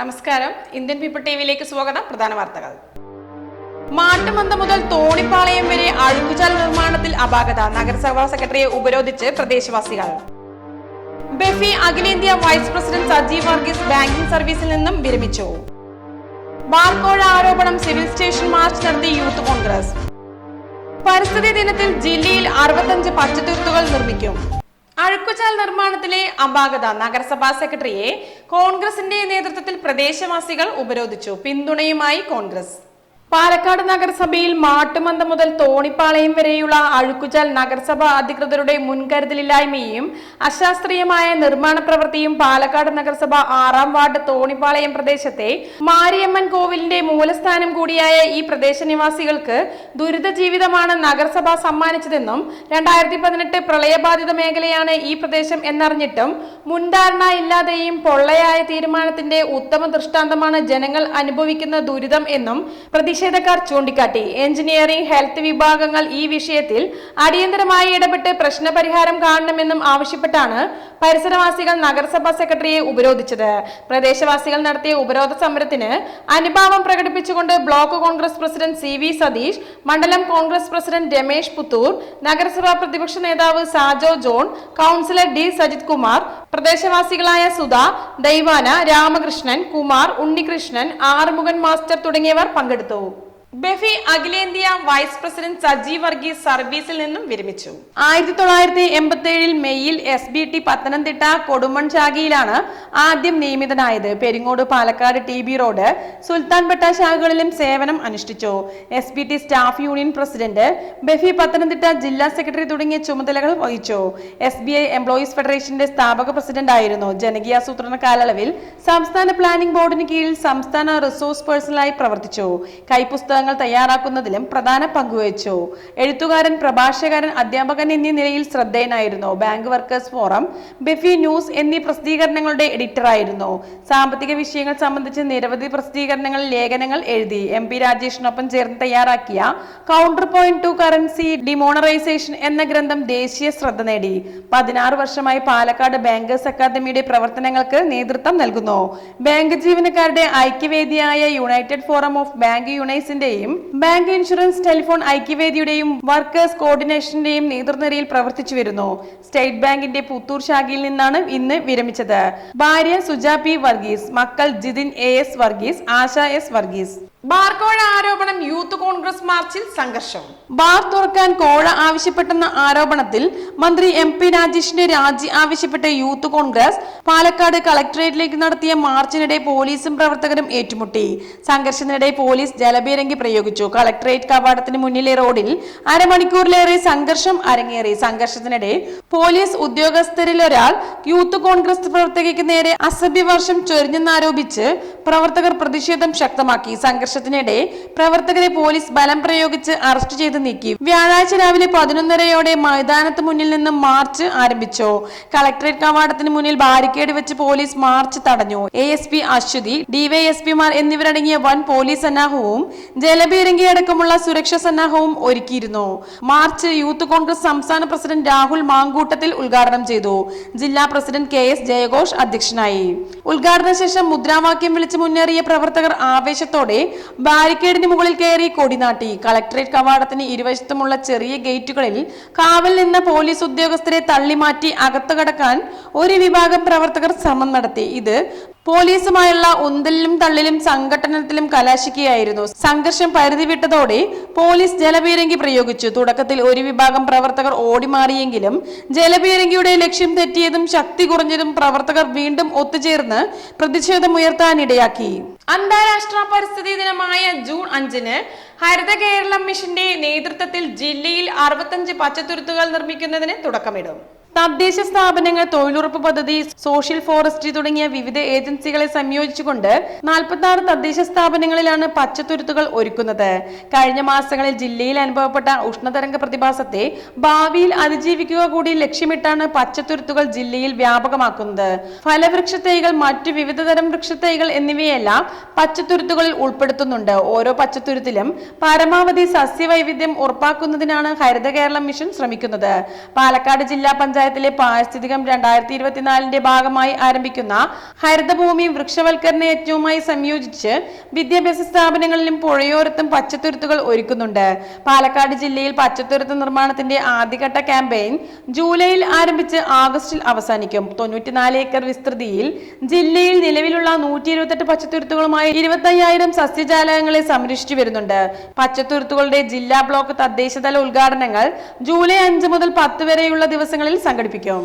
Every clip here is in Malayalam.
നമസ്കാരം. ഇന്ത്യൻ പീപ്പിൾ ടി വിയിലേക്ക് സ്വാഗതം. പ്രധാന വാർത്തകൾ. മാട്ടുമന്ത മുതൽ തോണിപ്പാളയം വരെ അഴുക്കുചാൽ നിർമ്മാണത്തിൽ അപാകത. നഗരസഭാ സെക്രട്ടറിയെ ഉപരോധിച്ച് പ്രദേശവാസികൾ. ബെഫി അഖിലേന്ത്യാ vice president Sajeev Varghese banking സർവീസിൽ നിന്നും വിരമിച്ചു. ബാർക്കോഴ ആരോപണം സിവിൽ സ്റ്റേഷൻ മാർച്ച് നടത്തി യൂത്ത് കോൺഗ്രസ്. പരിസ്ഥിതി ദിനത്തിൽ ജില്ലയിൽ അറുപത്തഞ്ച് പച്ചത്തുരുത്തുകൾ നിർമ്മിക്കും. അഴുക്കുചാൽ നിർമ്മാണത്തിലെ അപാകത നഗരസഭാ സെക്രട്ടറിയെ കോൺഗ്രസിന്റെ നേതൃത്വത്തിൽ പ്രദേശവാസികൾ ഉപരോധിച്ചു. പിന്തുണയുമായി കോൺഗ്രസ്. പാലക്കാട് നഗരസഭയിൽ മാട്ടുമന്ത മുതൽ തോണിപ്പാളയം വരെയുള്ള അഴുക്കുചാൽ നഗരസഭ അധികൃതരുടെ മുൻകരുതലില്ലായ്മയും അശാസ്ത്രീയമായ നിർമ്മാണ പ്രവൃത്തിയും പാലക്കാട് നഗരസഭ ആറാം വാർഡ് തോണിപ്പാളയം പ്രദേശത്തെ മാരിയമ്മൻ കോവിലിന്റെ മൂലസ്ഥാനം കൂടിയായ ഈ പ്രദേശ നിവാസികൾക്ക് ദുരിത ജീവിതമാണ് നഗരസഭ സമ്മാനിച്ചതെന്നും രണ്ടായിരത്തി പതിനെട്ട് പ്രളയബാധിത മേഖലയാണ് ഈ പ്രദേശം എന്നറിഞ്ഞിട്ടും മുൻധാരണ ഇല്ലാതെയും പൊള്ളയായ തീരുമാനത്തിന്റെ ഉത്തമ ദൃഷ്ടാന്തമാണ് ജനങ്ങൾ അനുഭവിക്കുന്ന ദുരിതം എന്നും പ്രതിഷേധക്കാർ ചൂണ്ടിക്കാട്ടി. എഞ്ചിനീയറിംഗ് ഹെൽത്ത് വിഭാഗങ്ങൾ ഈ വിഷയത്തിൽ അടിയന്തരമായി ഇടപെട്ട് പ്രശ്നപരിഹാരം കാണണമെന്നും ആവശ്യപ്പെട്ടാണ് പരിസരവാസികൾ നഗരസഭാ സെക്രട്ടറിയെ ഉപരോധിച്ചത്. പ്രദേശവാസികൾ നടത്തിയ ഉപരോധ സമരത്തിന് അനുഭാവം പ്രകടിപ്പിച്ചുകൊണ്ട് block Congress president C V Satheesh മണ്ഡലം കോൺഗ്രസ് പ്രസിഡന്റ് രമേശ് പുത്തൂർ നഗരസഭാ പ്രതിപക്ഷ നേതാവ് സാജോ ജോൺ കൗൺസിലർ ഡി സജിത് കുമാർ പ്രദേശവാസികളായ സുധ ദൈവാന രാമകൃഷ്ണൻ കുമാർ ഉണ്ണികൃഷ്ണൻ ആറുമുഖൻ മാസ്റ്റർ തുടങ്ങിയവർ പങ്കെടുത്തു. ബെഫി അഖിലേന്ത്യാ വൈസ് പ്രസിഡന്റ് സജീവ് വർഗീസ് സർവീസിൽ നിന്നും വിരമിച്ചു. ആയിരത്തി തൊള്ളായിരത്തി എൺപത്തി ഏഴിൽ മെയ്യിൽ S B T Pathanamthitta Kodumon ശാഖയിലാണ് ആദ്യം നിയമിതനായത്. Peringode Palakkad T B road Sultanpet ശാഖകളിലും സേവനം അനുഷ്ഠിച്ചു. S B T staff union president BEFI Pathanamthitta ജില്ലാ സെക്രട്ടറി തുടങ്ങിയ ചുമതലകൾ വഹിച്ചു. എസ് ബി ഐ എംപ്ലോയീസ് ഫെഡറേഷന്റെ സ്ഥാപക പ്രസിഡന്റ് ആയിരുന്നു ജനകീയാസൂത്രണ കാലയളവിൽ സംസ്ഥാന പ്ലാനിംഗ് ബോർഡിന് കീഴിൽ സംസ്ഥാന റിസോഴ്സ് പേഴ്സണലായി പ്രവർത്തിച്ചു. കൈപ്പുസ്തകങ്ങൾ തയ്യാറാക്കുന്നതിലും പ്രധാന പങ്കുവച്ചു എഴുത്തുകാരൻ പ്രഭാഷകൻ അധ്യാപകൻ എന്നീ നിലയിൽ ശ്രദ്ധേയനായിരുന്നു. Bank workers forum BEFI news എന്നീ പ്രസിദ്ധീകരണങ്ങളുടെ എഡിറ്ററായിരുന്നു. സാമ്പത്തിക വിഷയങ്ങൾ സംബന്ധിച്ച് നിരവധി പ്രസിദ്ധീകരണങ്ങൾ ലേഖനങ്ങൾ എഴുതി. എം പി രാജേഷിനൊപ്പം ചേർന്ന് തയ്യാറാക്കിയ counter point to currency demonetisation എന്ന ഗ്രന്ഥം ദേശീയ ശ്രദ്ധ നേടി. പതിനാറ് വർഷമായി പാലക്കാട് ബാങ്കേഴ്സ് അക്കാദമിയുടെ പ്രവർത്തനങ്ങൾക്ക് നേതൃത്വം നൽകുന്നു. ബാങ്ക് ജീവനക്കാരുടെ ഐക്യവേദിയായ യുണൈറ്റഡ് ഫോറം ഓഫ് ബാങ്ക് യൂണൈസിന്റെയും ബാങ്ക് ഇൻഷുറൻസ് ടെലിഫോൺ ഐക്യവേദിയുടെയും വർക്കേഴ്സ് കോർഡിനേഷന്റെയും നേതൃനിരയിൽ പ്രവർത്തിച്ചു വരുന്നു. സ്റ്റേറ്റ് ബാങ്കിന്റെ പുത്തൂർ ശാഖയിൽ നിന്നാണ് ഇന്ന് വിരമിച്ചത്. ഭാര്യ സുജാ പി വർഗീസ് മക്കൾ Jithin A S Varghese Asha S Varghese. ബാർക്കോഴ ആരോപണം യൂത്ത് കോൺഗ്രസ് മാർച്ചിൽ സംഘർഷം. ബാർ തുറക്കാൻ കോഴ ആവശ്യപ്പെട്ടെന്ന ആരോപണത്തിൽ മന്ത്രി എം പി രാജേഷിന്റെ രാജി ആവശ്യപ്പെട്ട് യൂത്ത് കോൺഗ്രസ് പാലക്കാട് കളക്ടറേറ്റിലേക്ക് നടത്തിയ മാർച്ചിനിടെ പോലീസും പ്രവർത്തകരും ഏറ്റുമുട്ടി. സംഘർഷത്തിനിടെ പോലീസ് ജലബീരങ്കി പ്രയോഗിച്ചു. കളക്ടറേറ്റ് കവാടത്തിന് മുന്നിലെ റോഡിൽ അരമണിക്കൂറിലേറെ സംഘർഷം അരങ്ങേറി. സംഘർഷത്തിനിടെ പോലീസ് ഉദ്യോഗസ്ഥരിൽ ഒരാൾ യൂത്ത് കോൺഗ്രസ് പ്രവർത്തകയ്ക്ക് നേരെ അസഭ്യവർഷം ചൊരിഞ്ഞെന്നാരോപിച്ച് പ്രവർത്തകർ പ്രതിഷേധം ശക്തമാക്കി. സംഘർഷത്തിനിടെ പ്രവർത്തകരെ പോലീസ് ബലം പ്രയോഗിച്ച് അറസ്റ്റ് ചെയ്ത് നീക്കി. വ്യാഴാഴ്ച രാവിലെ പതിനൊന്നരയോടെ മൈതാനത്ത് മുന്നിൽ നിന്ന് മാർച്ച് ആരംഭിച്ചു. കളക്ടറേറ്റ് കവാടത്തിന് മുന്നിൽ ബാരിക്കേഡ് വെച്ച് പോലീസ് മാർച്ച് തടഞ്ഞു. എ എസ് പി അശ്വതി ഡിവൈഎസ്പിമാർ എന്നിവരടങ്ങിയ വൻ പോലീസ് സന്നാഹവും ജലബീരങ്കി അടക്കമുള്ള സുരക്ഷാ സന്നാഹവും ഒരുക്കിയിരുന്നു. മാർച്ച് യൂത്ത് കോൺഗ്രസ് സംസ്ഥാന പ്രസിഡന്റ് രാഹുൽ മാങ്കൂട്ടത്തിൽ ഉദ്ഘാടനം ചെയ്തു. ജില്ലാ പ്രസിഡന്റ് കെ എസ് ജയഘോഷ് അധ്യക്ഷനായി. ഉദ്ഘാടന ശേഷം മുദ്രാവാക്യം വിളിച്ച് മുന്നേറിയ പ്രവർത്തകർ ആവേശത്തോടെ ബാരിക്കേഡിന് മുകളിൽ കയറി കൊടിനാട്ടി. കളക്ടറേറ്റ് കവാടത്തിന് ഇരുവശത്തുമുള്ള ചെറിയ ഗേറ്റുകളിൽ കാവൽ നിന്ന പോലീസ് ഉദ്യോഗസ്ഥരെ തള്ളിമാറ്റി അകത്തു കടക്കാൻ ഒരു വിഭാഗം പ്രവർത്തകർ ശ്രമം നടത്തി. ഇത് പോലീസുമായുള്ള ഉന്തലിലും തള്ളിലും സംഘട്ടനത്തിലും കലാശിക്കുകയായിരുന്നു സംഘർഷം പരിധി വിട്ടതോടെ പോലീസ് ജലപീരങ്കി പ്രയോഗിച്ചു. തുടക്കത്തിൽ ഒരു വിഭാഗം പ്രവർത്തകർ ഓടിമാറിയെങ്കിലും ജലപീരങ്കിയുടെ ലക്ഷ്യം തെറ്റിയതും ശക്തി കുറഞ്ഞതും പ്രവർത്തകർ വീണ്ടും ഒത്തുചേർന്ന് പ്രതിഷേധമുയർത്താനിടയാക്കി. അന്താരാഷ്ട്ര പരിസ്ഥിതി ദിനമായ ജൂൺ അഞ്ചിന് ഹരിത കേരളം മിഷന്റെ നേതൃത്വത്തിൽ ജില്ലയിൽ അറുപത്തഞ്ച് പച്ചത്തുരുത്തുകൾ നിർമ്മിക്കുന്നതിന് തുടക്കമിടും. തദ്ദേശ സ്ഥാപനങ്ങൾ തൊഴിലുറപ്പ് പദ്ധതി സോഷ്യൽ ഫോറസ്ട്രി തുടങ്ങിയ വിവിധ ഏജൻസികളെ സംയോജിച്ചുകൊണ്ട് നാൽപ്പത്തി ആറ് തദ്ദേശ സ്ഥാപനങ്ങളിലാണ് പച്ചത്തുരുത്തുകൾ ഒരുക്കുന്നത്. കഴിഞ്ഞ മാസങ്ങളിൽ ജില്ലയിൽ അനുഭവപ്പെട്ട ഉഷ്ണതരംഗ പ്രതിഭാസത്തെ ഭാവിയിൽ അതിജീവിക്കുക കൂടി ലക്ഷ്യമിട്ടാണ് പച്ചത്തുരുത്തുകൾ ജില്ലയിൽ വ്യാപകമാക്കുന്നത്. ഫലവൃക്ഷ തൈകൾ മറ്റു വിവിധ തരം വൃക്ഷത്തൈകൾ എന്നിവയെല്ലാം പച്ചത്തുരുത്തുകളിൽ ഉൾപ്പെടുത്തുന്നുണ്ട്. ഓരോ പച്ചത്തുരുത്തിലും പരമാവധി സസ്യവൈവിധ്യം ഉറപ്പാക്കുന്നതിനാണ് ഹരിത കേരളം മിഷൻ ശ്രമിക്കുന്നത്. പാലക്കാട് ജില്ലാ പഞ്ചായത്തിലെ പാരിസ്ഥിതികം രണ്ടായിരത്തി ഇരുപത്തിനാലിന്റെ ഭാഗമായി ആരംഭിക്കുന്ന ഹരിതഭൂമി വൃക്ഷവൽക്കരണ യജ്ഞവുമായി സംയോജിച്ച് വിദ്യാഭ്യാസ സ്ഥാപനങ്ങളിലും പുഴയോരത്തും പച്ചത്തുരുത്തുകൾ ഒരുക്കുന്നുണ്ട്. പാലക്കാട് ജില്ലയിൽ പച്ചത്തുരുത്ത് നിർമ്മാണത്തിന്റെ ആദ്യഘട്ട ക്യാമ്പയിൻ ജൂലൈയിൽ ആരംഭിച്ച് ആഗസ്റ്റിൽ അവസാനിക്കും. തൊണ്ണൂറ്റിനാല് ഏക്കർ വിസ്തൃതിയിൽ ജില്ലയിൽ നിലവിലുള്ള നൂറ്റി ഇരുപത്തെട്ട് പച്ചത്തുരുത്തുകളുമായി ഇരുപത്തയ്യായിരം സസ്യജാലകങ്ങളെ സംരക്ഷിച്ചു വരുന്നുണ്ട്. പച്ചത്തുരുത്തുകളുടെ ജില്ലാ ബ്ലോക്ക് തദ്ദേശതല ഉദ്ഘാടനങ്ങൾ ജൂലൈ അഞ്ച് മുതൽ പത്ത് വരെയുള്ള ദിവസങ്ങളിൽ സംഘടിപ്പിക്കും.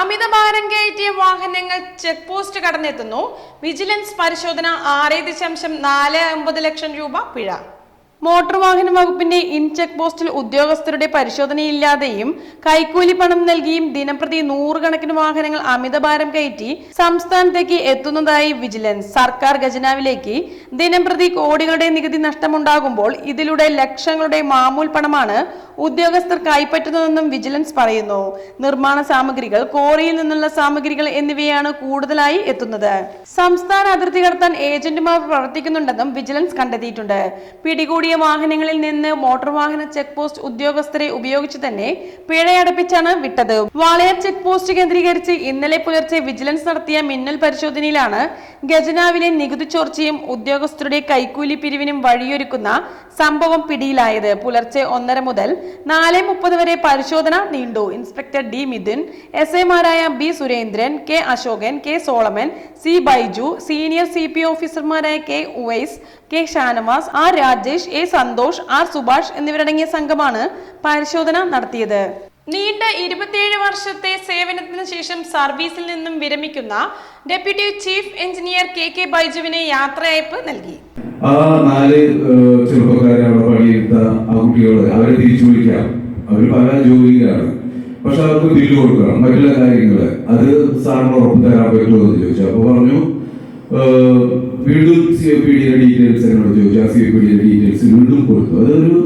അമിതഭാരം കയറ്റിയ വാഹനങ്ങൾ ചെക്ക് പോസ്റ്റ് കടന്നെത്തുന്നു. വിജിലൻസ് പരിശോധന ആറ് ദശാംശം നാല് ഒമ്പത് ലക്ഷം രൂപ പിഴ. മോട്ടോർ വാഹന വകുപ്പിന്റെ ഇൻ ചെക്ക് പോസ്റ്റിൽ ഉദ്യോഗസ്ഥരുടെ പരിശോധനയില്ലാതെയും കൈക്കൂലി പണം നൽകിയും ദിനംപ്രതി നൂറുകണക്കിന് വാഹനങ്ങൾ അമിതഭാരം കയറ്റി സംസ്ഥാനത്തേക്ക് എത്തുന്നതായി വിജിലൻസ്. സർക്കാർ ഖജനാവിലേക്ക് ദിനംപ്രതി കോടികളുടെ നികുതി നഷ്ടമുണ്ടാകുമ്പോൾ ഇതിലൂടെ ലക്ഷങ്ങളുടെ മാമൂൽ പണമാണ് ഉദ്യോഗസ്ഥർ കൈപ്പറ്റുന്നതെന്നും വിജിലൻസ് പറയുന്നു. നിർമ്മാണ സാമഗ്രികൾ കോറിയിൽ നിന്നുള്ള സാമഗ്രികൾ എന്നിവയാണ് കൂടുതലായി എത്തുന്നത്. സംസ്ഥാന അതിർത്തി കടത്താൻ ഏജന്റുമാർ പ്രവർത്തിക്കുന്നുണ്ടെന്നും വിജിലൻസ് കണ്ടെത്തിയിട്ടുണ്ട്. പിടികൂടിയ വാഹനങ്ങളിൽ നിന്ന് മോട്ടോർ വാഹന ചെക്ക് പോസ്റ്റ് ഉദ്യോഗസ്ഥരെ ഉപയോഗിച്ച് തന്നെ പിഴയടപ്പിച്ചാണ് വിട്ടത്. വാളയാർ ചെക്ക് പോസ്റ്റ് കേന്ദ്രീകരിച്ച് ഇന്നലെ പുലർച്ചെ വിജിലൻസ് നടത്തിയ മിന്നൽ പരിശോധനയിലാണ് ഖജനാവിലെ നികുതി ചോർച്ചയും ഉദ്യോഗസ്ഥരുടെ കൈക്കൂലി പിരിവിനും വഴിയൊരുക്കുന്ന സംഭവം പിടിയിലായത്. പുലർച്ചെ ഒന്നര മുതൽ നാല് മുപ്പത് വരെ പരിശോധന നീണ്ടു. Inspector D Mithun S എമാരായ B Surendran K Ashokan K Solomon C Baiju senior C P ഓഫീസർമാരായ K Uvais K Shanavas R Rajesh A Santhosh R Subhash എന്നിവരടങ്ങിയ സംഘമാണ് പരിശോധന നടത്തിയത്. നീണ്ട ഇരുപത്തിയേഴ് വർഷത്തെ സേവനത്തിന് ശേഷം സർവീസിൽ നിന്നും വിരമിക്കുന്ന deputy chief engineer K K ബൈജുവിന് യാത്രയയപ്പ് നൽകി. ആ നാല് ചെറുപ്പക്കാരെ അവിടെ പണിയെടുത്ത ആ കുട്ടികൾ അവരെ തിരിച്ചു വിളിക്കാം. അവർ പല ജോലിയിലാണ്. പക്ഷെ അവർക്ക് ബില്ല് കൊടുക്കണം. മറ്റുള്ള കാര്യങ്ങൾ. അത് സാറിന് ഉറപ്പ് തരാൻ പറ്റുമോ എന്ന് ചോദിച്ചു. അപ്പൊ പറഞ്ഞു വീണ്ടും സി എ പി ഡിയുടെ ഡീറ്റെയിൽസ് എന്നോട് ചോദിച്ചു. ആ സി എ പി ഡിയുടെ ഡീറ്റെയിൽസ് വീണ്ടും കൊടുത്തു. അതൊരു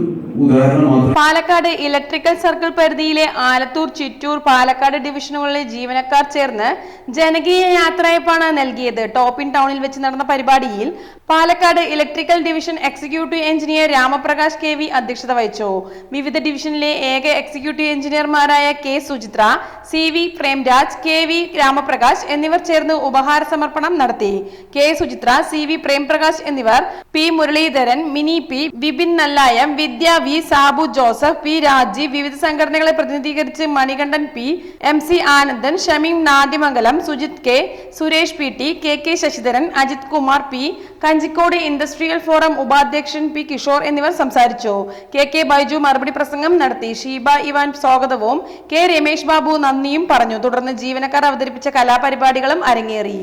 പാലക്കാട് ഇലക്ട്രിക്കൽ സർക്കിൾ പരിധിയിലെ ആലത്തൂർ ചിറ്റൂർ പാലക്കാട് ഡിവിഷനുകളിലെ ജീവനക്കാർ ചേർന്ന് ജനകീയ യാത്രയപ്പാണ് നൽകിയത്. ടോപ്പിൻ ടൗണിൽ വെച്ച് നടന്ന പരിപാടിയിൽ Palakkad electrical division executive engineer Ramaprakash K V അധ്യക്ഷത വഹിച്ചു. വിവിധ ഡിവിഷനിലെ ഏക executive എഞ്ചിനീയർമാരായ K Suchitra C V Premraj K V Ramaprakash എന്നിവർ ചേർന്ന് ഉപഹാര സമർപ്പണം നടത്തി. K Suchitra C V Premprakash എന്നിവർ P Muraleedharan Mini P Vipin Nallayam Vidya V Sabu Joseph P Rajeev വിവിധ സംഘടനകളെ പ്രതിനിധീകരിച്ച് Manikandan P M C Anandan Shameem Nadimangalam Sujith K Suresh P T K K Sasidharan Ajith Kumar P Kanjikode industrial forum ഉപാധ്യക്ഷൻ പി കിഷോർ എന്നിവർ സംസാരിച്ചു. കെ കെ ബൈജു മറുപടി പ്രസംഗം നടത്തി. ഷീബ ഇവാൻ സ്വാഗതവും. കെ രമേശ് ബാബു നന്ദിയും പറഞ്ഞു. തുടർന്ന് ജീവനക്കാർ അവതരിപ്പിച്ച കലാപരിപാടികളും അരങ്ങേറി.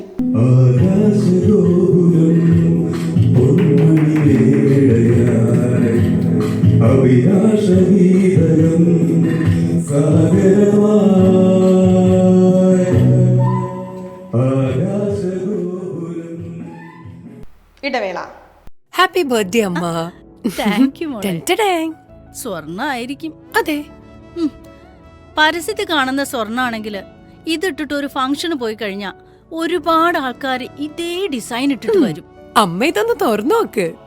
ആകാശഗോപുരം. ഇടവേള. ഹാപ്പി ബർത്ത്ഡേ അമ്മ. താങ്ക് യു മോളെ. സ്വർണ ആയിരിക്കും അതെ. പരസ്യത്തിൽ കാണുന്ന സ്വർണാണെങ്കിൽ ഇതിട്ടിട്ട് ഒരു ഫംഗ്ഷന് പോയി കഴിഞ്ഞാ ഒരുപാട് ആൾക്കാർ ഇതേ ഡിസൈൻ ഇട്ടിട്ട് വരും. അമ്മ ഇതൊന്ന് തുറന്നു നോക്ക്.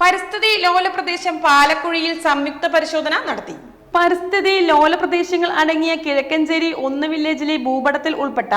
പരിസ്ഥിതി ലോല പ്രദേശം പാലക്കുഴിയിൽ സംയുക്ത പരിശോധന നടത്തി. പരിസ്ഥിതി ലോല പ്രദേശങ്ങൾ അടങ്ങിയ കിഴക്കഞ്ചേരി ഒന്ന് വില്ലേജിലെ ഭൂപടത്തിൽ ഉൾപ്പെട്ട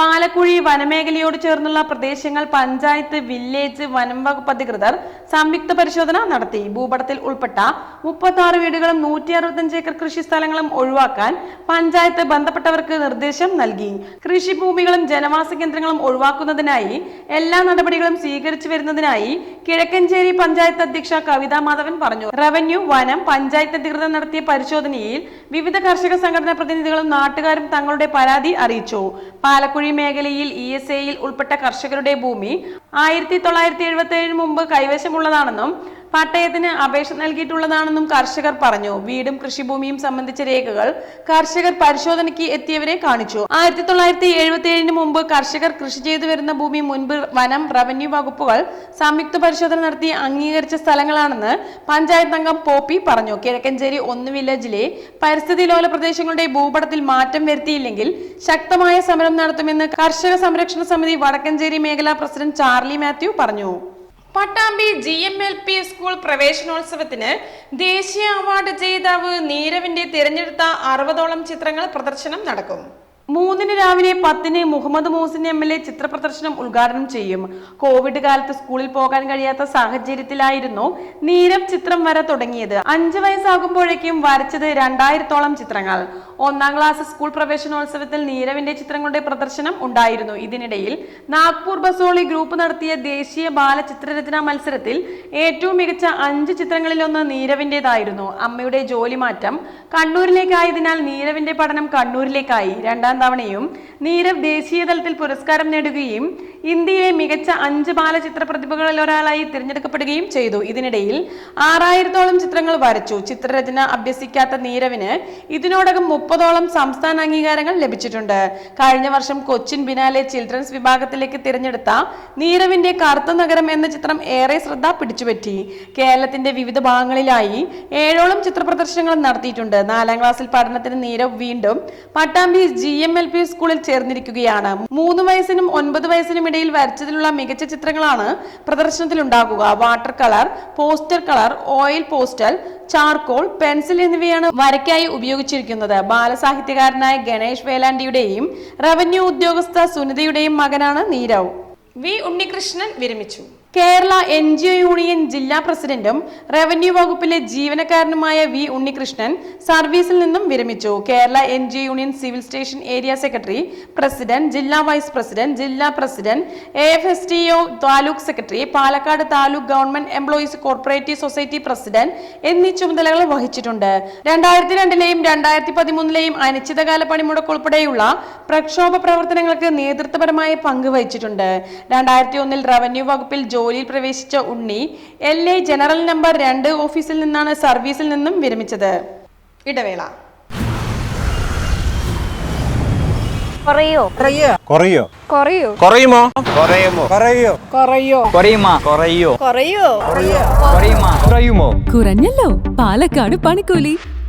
പാലക്കുഴി വനമേഖലയോട് ചേർന്നുള്ള പ്രദേശങ്ങൾ പഞ്ചായത്ത് വില്ലേജ് വനം വകുപ്പ് അധികൃതർ സംയുക്ത പരിശോധന നടത്തി. ഭൂപടത്തിൽ ഉൾപ്പെട്ട മുപ്പത്തി വീടുകളും നൂറ്റി അറുപത്തഞ്ച് ഏക്കർ കൃഷി സ്ഥലങ്ങളും ഒഴിവാക്കാൻ പഞ്ചായത്ത് ബന്ധപ്പെട്ടവർക്ക് നിർദ്ദേശം നൽകി. കൃഷിഭൂമികളും ജനവാസ കേന്ദ്രങ്ങളും ഒഴിവാക്കുന്നതിനായി എല്ലാ നടപടികളും സ്വീകരിച്ചു വരുന്നതിനായി കിഴക്കഞ്ചേരി പഞ്ചായത്ത് അധ്യക്ഷ കവിതാ മാധവൻ പറഞ്ഞു. റവന്യൂ വനം പഞ്ചായത്ത് അധികൃതർ നടത്തിയ പരിശോധനയിൽ വിവിധ കർഷക സംഘടനാ പ്രതിനിധികളും നാട്ടുകാരും തങ്ങളുടെ പരാതി അറിയിച്ചു. പാലക്കുഴി മേഖലയിൽ ഇ എസ് എയിൽ ഉൾപ്പെട്ട കർഷകരുടെ ഭൂമി ആയിരത്തി തൊള്ളായിരത്തി എഴുപത്തി ഏഴിന് മുമ്പ് കൈവശമുള്ളതാണെന്നും പട്ടയത്തിന് അപേക്ഷ നൽകിയിട്ടുള്ളതാണെന്നും കർഷകർ പറഞ്ഞു. വീടും കൃഷിഭൂമിയും സംബന്ധിച്ച രേഖകൾ കർഷകർ പരിശോധനയ്ക്ക് എത്തിയവരെ കാണിച്ചു. ആയിരത്തി തൊള്ളായിരത്തി എഴുപത്തി ഏഴിന് മുമ്പ് കർഷകർ കൃഷി ചെയ്തു വരുന്ന ഭൂമി മുൻപ് വനം റവന്യൂ വകുപ്പുകൾ സംയുക്ത പരിശോധന നടത്തി അംഗീകരിച്ച സ്ഥലങ്ങളാണെന്ന് പഞ്ചായത്ത് അംഗം പോപ്പി പറഞ്ഞു. കിഴക്കഞ്ചേരി ഒന്ന് വില്ലേജിലെ പരിസ്ഥിതി ലോല പ്രദേശങ്ങളുടെ ഭൂപടത്തിൽ മാറ്റം വരുത്തിയില്ലെങ്കിൽ ശക്തമായ സമരം നടത്തുമെന്ന് കർഷക സംരക്ഷണ സമിതി വടക്കഞ്ചേരി മേഖലാ പ്രസിഡന്റ് ചാർലി മാത്യു പറഞ്ഞു. Pattambi G M L P school പ്രവേശനോത്സവത്തിന് ദേശീയ അവാർഡ് ജേതാവ് നീരവിന്റെ തിരഞ്ഞെടുത്ത അറുപതോളം ചിത്രങ്ങൾ പ്രദർശനം നടക്കും. മൂന്നിന് രാവിലെ പത്തിന് Muhammad Mohsin M L A ചിത്രപ്രദർശനം ഉദ്ഘാടനം ചെയ്യും. കോവിഡ് കാലത്ത് സ്കൂളിൽ പോകാൻ കഴിയാത്ത സാഹചര്യത്തിലായിരുന്നു നീരവ് ചിത്രം വര തുടങ്ങിയത്. അഞ്ച് വയസ്സാകുമ്പോഴേക്കും വരച്ചത് രണ്ടായിരത്തോളം ചിത്രങ്ങൾ. ഒന്നാം ക്ലാസ് സ്കൂൾ പ്രവേശനോത്സവത്തിൽ നീരവിന്റെ ചിത്രങ്ങളുടെ പ്രദർശനം ഉണ്ടായിരുന്നു. ഇതിനിടയിൽ നാഗ്പൂർ ബസോളി ഗ്രൂപ്പ് നടത്തിയ ദേശീയ ബാല ചിത്രരചനാ മത്സരത്തിൽ ഏറ്റവും മികച്ച അഞ്ച് ചിത്രങ്ങളിലൊന്ന് നീരവിന്റേതായിരുന്നു. അമ്മയുടെ ജോലി മാറ്റം കണ്ണൂരിലേക്കായതിനാൽ നീരവിന്റെ പഠനം കണ്ണൂരിലേക്കായി. രണ്ടാം തവണയും നീരവ് ദേശീയ തലത്തിൽ പുരസ്കാരം നേടുകയും ഇന്ത്യയിലെ മികച്ച അഞ്ച് ബാലചിത്ര പ്രതിഭകളിൽ ഒരാളായി തിരഞ്ഞെടുക്കപ്പെടുകയും ചെയ്തു. ഇതിനിടയിൽ ആറായിരത്തോളം ചിത്രങ്ങൾ വരച്ചു. ചിത്രരചന അഭ്യസിക്കാത്ത നീരവിന് ഇതിനോടകം മുപ്പതോളം സംസ്ഥാന അംഗീകാരങ്ങൾ ലഭിച്ചിട്ടുണ്ട്. കഴിഞ്ഞ വർഷം കൊച്ചിൻ ബിനാലെ ചിൽഡ്രൻസ് വിഭാഗത്തിലേക്ക് തിരഞ്ഞെടുത്ത നീരവിന്റെ കറുത്ത നഗരം എന്ന ചിത്രം ഏറെ ശ്രദ്ധ പിടിച്ചുപറ്റി. കേരളത്തിന്റെ വിവിധ ഭാഗങ്ങളിലായി ഏഴോളം ചിത്ര പ്രദർശനങ്ങൾ നടത്തിയിട്ടുണ്ട്. നാലാം ക്ലാസ്സിൽ പഠനത്തിന് നീരവ് വീണ്ടും Pattambi G M L P സ്കൂളിൽ ചേർന്നിരിക്കുകയാണ്. മൂന്ന് വയസ്സിനും ഒൻപത് വയസ്സിനും ഇടയിൽ വരച്ചതിലുള്ള മികച്ച ചിത്രങ്ങളാണ് പ്രദർശനത്തിലുണ്ടാകുക. Water colour poster colour oil postal charcoal pencil എന്നിവയാണ് വരയ്ക്കായി ഉപയോഗിച്ചിരിക്കുന്നത്. ബാലസാഹിത്യകാരനായ ഗണേഷ് വേലാണ്ടിയുടെയും റവന്യൂ ഉദ്യോഗസ്ഥ സുനിതയുടെയും മകനാണ് നീരവ്. വി ഉണ്ണികൃഷ്ണൻ വിരമിച്ചു. Kerala N G O union ജില്ലാ പ്രസിഡന്റും റവന്യൂ വകുപ്പിലെ ജീവനക്കാരനുമായ വി ഉണ്ണികൃഷ്ണൻ സർവീസിൽ നിന്നും വിരമിച്ചു. Kerala N G union civil station area secretary president ജില്ലാ വൈസ് പ്രസിഡന്റ് ജില്ലാ president A F S T O taluk secretary Palakkad taluk government employees cooperative society president എന്നീ ചുമതലകൾ വഹിച്ചിട്ടുണ്ട്. രണ്ടായിരത്തി രണ്ടിലെയും രണ്ടായിരത്തി പതിമൂന്നിലെയും അനിശ്ചിതകാല പണിമുടക്ക് ഉൾപ്പെടെയുള്ള പ്രക്ഷോഭ പ്രവർത്തനങ്ങൾക്ക് നേതൃത്വപരമായ പങ്ക് വഹിച്ചിട്ടുണ്ട്. രണ്ടായിരത്തി ഒന്നിൽ റവന്യൂ വകുപ്പിൽ ജോലിയിൽ പ്രവേശിച്ച Unni L A general number രണ്ട് ഓഫീസിൽ നിന്നാണ് സർവീസിൽ നിന്നും വിരമിച്ചത്. ഇടവേള. കുറയോ? കുറയോ? കുറയോ? കുറയുമോ? കുറയുമോ? കുറയോ? കുറയോ? കുറയുമോ? കുറയോ? കുറയോ? കുറയുമോ? കുറയുമോ? കുറഞ്ഞല്ലോ. പാലക്കാട് പണിക്കൂലി.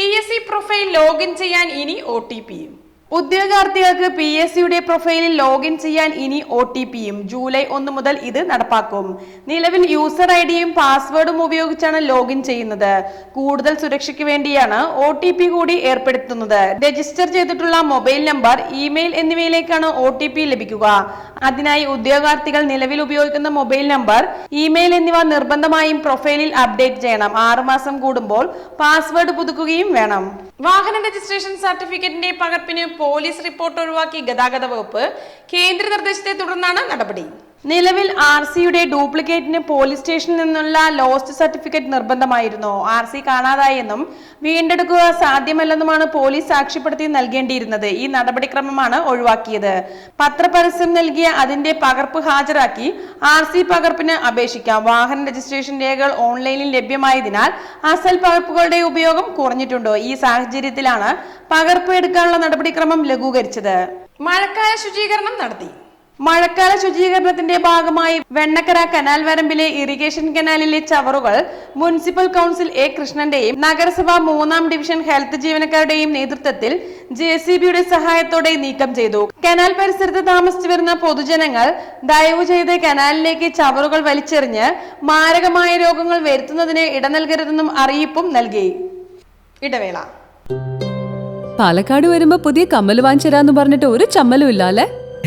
P S C profile login ചെയ്യാൻ ഇനി ഒ ടി പിയും ഉദ്യോഗാർത്ഥികൾക്ക് പി എസ് സിയുടെ പ്രൊഫൈലിൽ ലോഗിൻ ചെയ്യാൻ ഇനി ഒ ടി പിയും ജൂലൈ ഒന്ന് മുതൽ ഇത് നടപ്പാക്കും. നിലവിൽ യൂസർ ഐ ഡിയും പാസ്വേഡും ഉപയോഗിച്ചാണ് ലോഗിൻ ചെയ്യുന്നത്. കൂടുതൽ സുരക്ഷയ്ക്ക് വേണ്ടിയാണ് ഒ ടി പി കൂടി ഏർപ്പെടുത്തുന്നത്. രജിസ്റ്റർ ചെയ്തിട്ടുള്ള മൊബൈൽ നമ്പർ ഇമെയിൽ എന്നിവയിലേക്കാണ് ഒ ടി പി ലഭിക്കുക. അതിനായി ഉദ്യോഗാർത്ഥികൾ നിലവിൽ ഉപയോഗിക്കുന്ന മൊബൈൽ നമ്പർ ഇമെയിൽ എന്നിവ നിർബന്ധമായും പ്രൊഫൈലിൽ അപ്ഡേറ്റ് ചെയ്യണം. ആറുമാസം കൂടുമ്പോൾ പാസ്വേഡ് പുതുക്കുകയും വേണം. വാഹന രജിസ്ട്രേഷൻ സർട്ടിഫിക്കറ്റിന്റെ പകർപ്പിന് പോലീസ് റിപ്പോർട്ട് ഒഴിവാക്കി ഗതാഗത വകുപ്പ് കേന്ദ്ര നിർദ്ദേശത്തെ തുടർന്നാണ് നടപടി. നിലവിൽ ആർ സിയുടെ ഡ്യൂപ്ലിക്കേറ്റിന് പോലീസ് സ്റ്റേഷനിൽ നിന്നുള്ള ലോസ്റ്റ് സർട്ടിഫിക്കറ്റ് നിർബന്ധമായിരുന്നു. ആർ സി കാണാതായെന്നും വീണ്ടെടുക്കുക സാധ്യമല്ലെന്നുമാണ് പോലീസ് സാക്ഷ്യപ്പെടുത്തി നൽകേണ്ടിയിരുന്നത്. ഈ നടപടിക്രമമാണ് ഒഴിവാക്കിയത്. പത്രപരസ്യം നൽകിയ അതിന്റെ പകർപ്പ് ഹാജരാക്കി ആർ സി പകർപ്പിന് അപേക്ഷിക്കാം. വാഹന രജിസ്ട്രേഷൻ രേഖകൾ ഓൺലൈനിൽ ലഭ്യമായതിനാൽ അസൽ പകർപ്പുകളുടെ ഉപയോഗം കുറഞ്ഞിട്ടുണ്ടോ. ഈ സാഹചര്യത്തിലാണ് പകർപ്പ് എടുക്കാനുള്ള നടപടിക്രമം ലഘൂകരിച്ചത്. മഴക്കാല ശുചീകരണം നടത്തി. മഴക്കാല ശുചീകരണത്തിന്റെ ഭാഗമായി വെണ്ണക്കര കനാൽ വരമ്പിലെ ഇറിഗേഷൻ കനാലിലെ ചവറുകൾ മുനിസിപ്പൽ കൗൺസിൽ എ കൃഷ്ണന്റെയും നഗരസഭ മൂന്നാം ഡിവിഷൻ ഹെൽത്ത് ജീവനക്കാരുടെയും നേതൃത്വത്തിൽ ജെ സി ബിയുടെ സഹായത്തോടെ നീക്കം ചെയ്തു. കനാൽ പരിസരത്ത് താമസിച്ചു വരുന്ന പൊതുജനങ്ങൾ ദയവ് ചെയ്ത് കനാലിലേക്ക് ചവറുകൾ വലിച്ചെറിഞ്ഞ് മാരകമായ രോഗങ്ങൾ വരുത്തുന്നതിന് ഇട നൽകരുതെന്നും അറിയിപ്പും നൽകി. ഇടവേള. പാലക്കാട് വരുമ്പോ പുതിയ കമ്മൽ വാങ്ങിച്ചരാന്ന് പറഞ്ഞിട്ട് ഒരു ചമ്മലും ഇല്ല അല്ലേ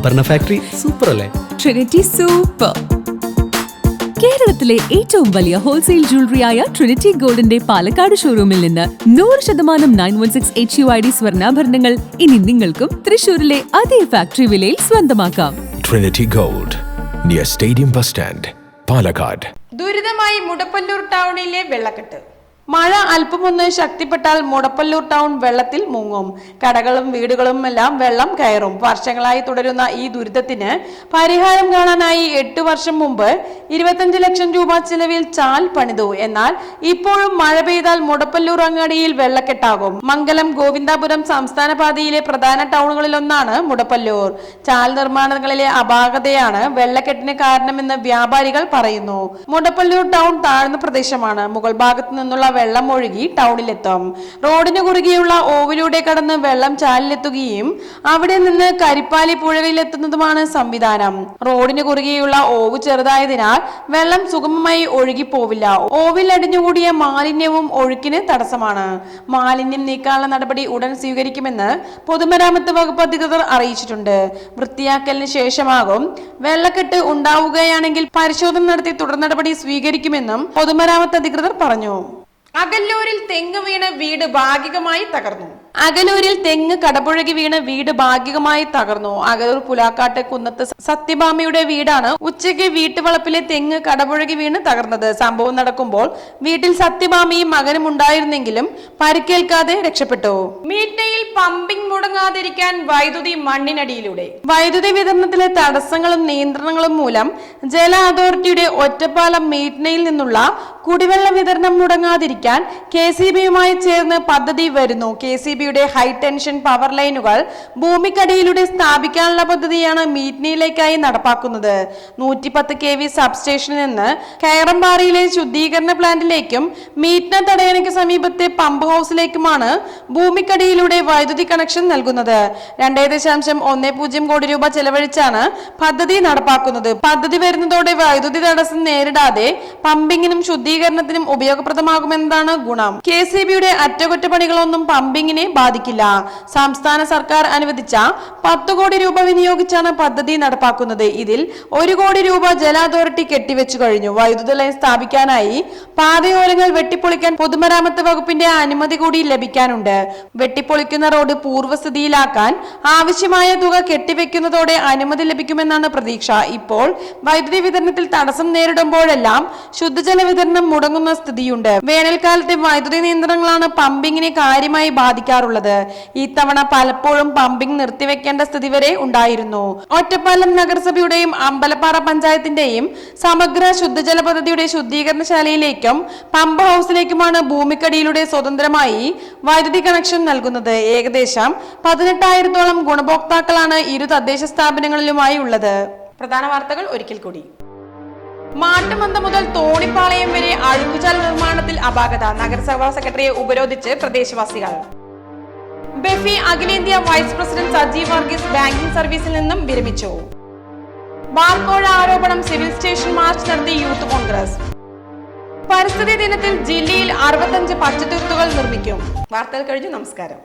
ആഭരണ ഫാക്ടറി സൂപ്പർ അല്ലേ? ട്രിനിറ്റി സൂപ്പർ കേരളത്തിലെ ഏറ്റവും വലിയ ഹോൾസെയിൽ ജ്വല്ലറിയായ ട്രിനിറ്റി ഗോൾഡിന്റെ പാലക്കാട് ഷോറൂമിൽ നിന്ന് നൂറ് ശതമാനം nine one six H U I D സ്വർണാഭരണങ്ങൾ ഇനി നിങ്ങൾക്കും തൃശൂരിലെ അതേ ഫാക്ടറി വിലയിൽ സ്വന്തമാക്കാം. Trinity gold near stadium bus stand Palakkad ദുരിതമായി Mudappallur ടൗണിലെ വെള്ളക്കെട്ട്. മഴ അല്പമൊന്ന് ശക്തിപ്പെട്ടാൽ മുടപ്പല്ലൂർ ടൗൺ വെള്ളത്തിൽ മുങ്ങും. കടകളും വീടുകളും എല്ലാം വെള്ളം കയറും. വർഷങ്ങളായി തുടരുന്ന ഈ ദുരിതത്തിന് പരിഹാരം കാണാനായി എട്ട് വർഷം മുമ്പ് ഇരുപത്തഞ്ച് ലക്ഷം രൂപ ചിലവിൽ ചാൽ പണിതു. എന്നാൽ ഇപ്പോഴും മഴ പെയ്താൽ മുടപ്പല്ലൂർ അങ്ങാടിയിൽ വെള്ളക്കെട്ടാകും. മംഗലം ഗോവിന്ദാപുരം സംസ്ഥാന പാതയിലെ പ്രധാന ടൗണുകളിലൊന്നാണ് മുടപ്പല്ലൂർ. ചാൽ നിർമ്മാണങ്ങളിലെ അപാകതയാണ് വെള്ളക്കെട്ടിന് കാരണമെന്ന് വ്യാപാരികൾ പറയുന്നു. മുടപ്പല്ലൂർ ടൗൺ താഴ്ന്ന പ്രദേശമാണ്. മുകൾ ഭാഗത്തു നിന്നുള്ള വെള്ളം ഒഴുകി ടൗണിലെത്തും. റോഡിന് കുറുകെയുള്ള ഓവിലൂടെ കടന്ന് വെള്ളം ചാലിലെത്തുകയും അവിടെ നിന്ന് കരിപ്പാലി പുഴയിലെത്തുന്നതുമാണ് സംവിധാനം. റോഡിന് കുറുകെയുള്ള ഓവ് ചെറുതായതിനാൽ വെള്ളം സുഗമമായി ഒഴുകിപ്പോവില്ല. ഓവിൽ അടിഞ്ഞുകൂടിയ മാലിന്യവും ഒഴുക്കിന് തടസ്സമാണ്. മാലിന്യം നീക്കാനുള്ള നടപടി ഉടൻ സ്വീകരിക്കുമെന്ന് പൊതുമരാമത്ത് വകുപ്പ് അധികൃതർ അറിയിച്ചിട്ടുണ്ട്. വൃത്തിയാക്കലിന് ശേഷമാകും വെള്ളക്കെട്ട് ഉണ്ടാവുകയാണെങ്കിൽ പരിശോധന നടത്തി തുടർ നടപടി സ്വീകരിക്കുമെന്നും പൊതുമരാമത്ത് അധികൃതർ പറഞ്ഞു. അകല്ലൂരിൽ തെങ്ങ് വീണ് വീട് ഭാഗികമായി തകർന്നു. അകലൂരിൽ തെങ്ങ് കടപുഴകി വീണ് വീട് ഭാഗികമായി തകർന്നു. അകലൂർ പുലാക്കാട്ട് കുന്നത്ത് സത്യഭാമയുടെ വീടാണ് ഉച്ചയ്ക്ക് വീട്ടുവളപ്പിലെ തെങ്ങ് കടപുഴകി വീണ് തകർന്നത്. സംഭവം നടക്കുമ്പോൾ വീട്ടിൽ സത്യഭാമയും മകനും ഉണ്ടായിരുന്നെങ്കിലും പരിക്കേൽക്കാതെ രക്ഷപ്പെട്ടു. മീറ്റയിൽ പമ്പിംഗ് മുടങ്ങാതിരിക്കാൻ വൈദ്യുതി മണ്ണിനടിയിലൂടെ. വൈദ്യുതി വിതരണത്തിലെ തടസ്സങ്ങളും നിയന്ത്രണങ്ങളും മൂലം ജല അതോറിറ്റിയുടെ ഒറ്റപ്പാലം മീറ്റ്നയിൽ നിന്നുള്ള കുടിവെള്ള വിതരണം മുടങ്ങാതിരിക്കാൻ കെ സി ബിയുമായി ചേർന്ന് പദ്ധതി വരുന്നു. കെ സി ബിയുടെ ഹൈ ടെൻഷൻ പവർ ലൈനുകൾ ഭൂമിക്കടിയിലൂടെ സ്ഥാപിക്കാനുള്ള പദ്ധതിയാണ് മീറ്റ്നിയിലേക്കായി നടപ്പാക്കുന്നത്. നൂറ്റിപ്പത്ത് കെ വി സബ്സ്റ്റേഷനിൽ നിന്ന് കയറമ്പാറയിലെ ശുദ്ധീകരണ പ്ലാന്റിലേക്കും മീറ്റ്ന തടയണയ്ക്ക് സമീപത്തെ പമ്പ് ഹൗസിലേക്കുമാണ് ഭൂമിക്കടിയിലൂടെ വൈദ്യുതി കണക്ഷൻ നൽകുന്നത്. രണ്ടേ ദശാംശം ഒന്ന് പൂജ്യം കോടി രൂപ ചെലവഴിച്ചാണ് പദ്ധതി നടപ്പാക്കുന്നത്. പദ്ധതി വരുന്നതോടെ വൈദ്യുതി തടസ്സം നേരിടാതെ പമ്പിങ്ങിനും ശുദ്ധീകരണത്തിനും ഉപയോഗപ്രദമാകുമെന്നതാണ് ഗുണം. കെ സി ബിയുടെ അറ്റകുറ്റപ്പണികളൊന്നും പമ്പിങ്ങിനെ ബാധിക്കില്ല. സംസ്ഥാന സർക്കാർ അനുവദിച്ച പത്ത് കോടി രൂപ വിനിയോഗിച്ചാണ് പദ്ധതി നടപ്പാക്കുന്നത്. ഇതിൽ ഒരു കോടി രൂപ ജല അതോറിറ്റി കെട്ടിവെച്ചു കഴിഞ്ഞു. വൈദ്യുത ലൈൻ സ്ഥാപിക്കാനായി പാതയോരങ്ങൾ വെട്ടിപ്പൊളിക്കാൻ പൊതുമരാമത്ത് വകുപ്പിന്റെ അനുമതി കൂടി ലഭിക്കാനുണ്ട്. വെട്ടിപ്പൊളിക്കുന്ന റോഡ് പൂർവസ്ഥിതിയിലാക്കാൻ ആവശ്യമായ തുക കെട്ടിവെക്കുന്നതോടെ അനുമതി ലഭിക്കുമെന്നാണ് പ്രതീക്ഷ. ഇപ്പോൾ വൈദ്യുതി വിതരണത്തിൽ തടസ്സം നേരിടുമ്പോഴെല്ലാം ശുദ്ധജല വിതരണം മുടങ്ങുന്ന സ്ഥിതിയുണ്ട്. വേനൽക്കാലത്തെ വൈദ്യുതി നിയന്ത്രണങ്ങളാണ് പമ്പിങ്ങിനെ കാര്യമായി ബാധിക്കാറുള്ളത് ഇത്തവണ പലപ്പോഴും പമ്പിംഗ് നിർത്തിവെക്കേണ്ട സ്ഥിതി വരെ ഉണ്ടായിരുന്നു. ഒറ്റപ്പാലം നഗരസഭയുടെയും അമ്പലപ്പാറ പഞ്ചായത്തിന്റെയും സമഗ്ര ശുദ്ധജല പദ്ധതിയുടെ ശുദ്ധീകരണശാലയിലേക്കും പമ്പ് ഹൗസിലേക്കുമാണ് ഭൂമിക്കടിയിലൂടെ സ്വതന്ത്രമായി വൈദ്യുതി കണക്ഷൻ നൽകുന്നത്. ഏകദേശം പതിനെട്ടായിരത്തോളം ഗുണഭോക്താക്കളാണ് ഇരു തദ്ദേശ സ്ഥാപനങ്ങളിലുമായി ഉള്ളത്. പ്രധാന വാർത്തകൾ ഒരിക്കൽ കൂടി. മാട്ടുമന്ത മുതൽ തോണിപ്പാളയം വരെ അഴുക്കുചാൽ നിർമ്മാണത്തിൽ അപാകത. നഗരസഭാ സെക്രട്ടറിയെ ഉപരോധിച്ച് പ്രദേശവാസികൾ. ബെഫി അഖിലേന്ത്യാ vice president Sajeev Varghese banking സർവീസിൽ നിന്നും വിരമിച്ചു. ബാർക്കോഴ ആരോപണം സിവിൽ സ്റ്റേഷൻ മാർച്ച് നടത്തി യൂത്ത് കോൺഗ്രസ്. പരിസ്ഥിതി ദിനത്തിൽ ജില്ലയിൽ അറുപത്തഞ്ച് പച്ചത്തുരുത്തുകൾ നിർമ്മിക്കും. വാർത്തകൾ കഴിഞ്ഞു നമസ്കാരം.